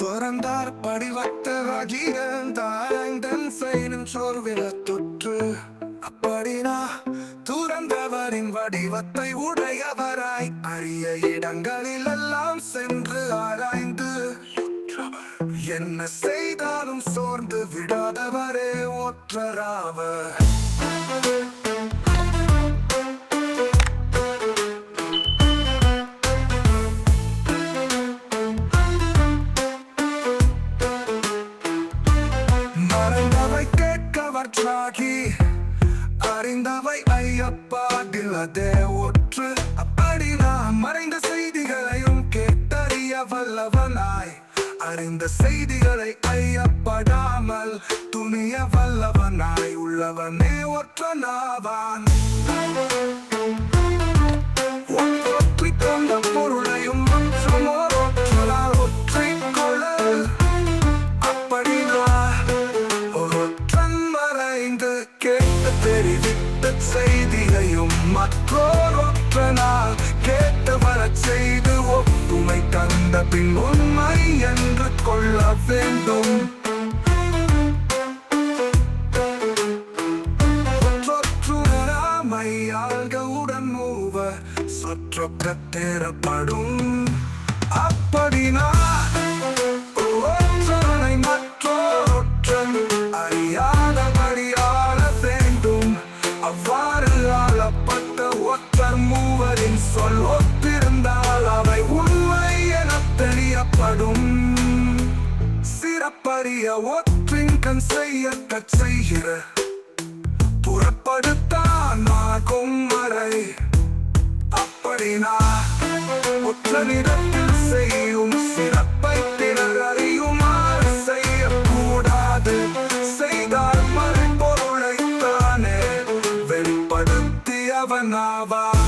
பிறந்தார் துறந்தார் படிவத்தராகியிருந்தாய்ந்தன் செய்யும் சோர்வில தொற்று. அப்படினா துறந்தவரின் வடிவத்தை உடையவராய் அரிய இடங்களில் எல்லாம் சென்று ஆராய்ந்து. என்ன செய்தாலும் சோர்ந்து விடாதவரே ஒற்றராவர். கேட்கவற்றாகி அறிந்தவை ஐயப்பாடில்லதே ஒற்று. அப்படி நான் மறைந்த செய்திகளையும் கேட்டறிய வல்லவனாய். அறிந்த செய்திகளை ஐயப்படாமல் துணிய வல்லவனாய். உள்ளவனே ஒற்றனாவான். தெரிவித்த செய்தியையும் மற்றோர் ஒற்றனால் கேட்டு வரச் செய்து ஒப்புமை தந்த பின் உண்மை என்று கொள்ள வேண்டும். சொற்றொற்றுமையாள்களுடன் சொற்றொக்க தேரப்படும் அப்படினா ஒற்றனை தெரியப்படும் சிறப்பறிய ஒற்றின் கண் செய்யத்தச் செய்கிற. புறப்படுத்தான் ஆகும் மறை அப்படினா ஒற்றனிடத்தில் செய்யும் சிறப்பை திறர் அறியுமாறு செய்யக்கூடாது. செய்தால் மறை மறைபொருளைத்தானே வெளிப்படுத்தியவனாவ?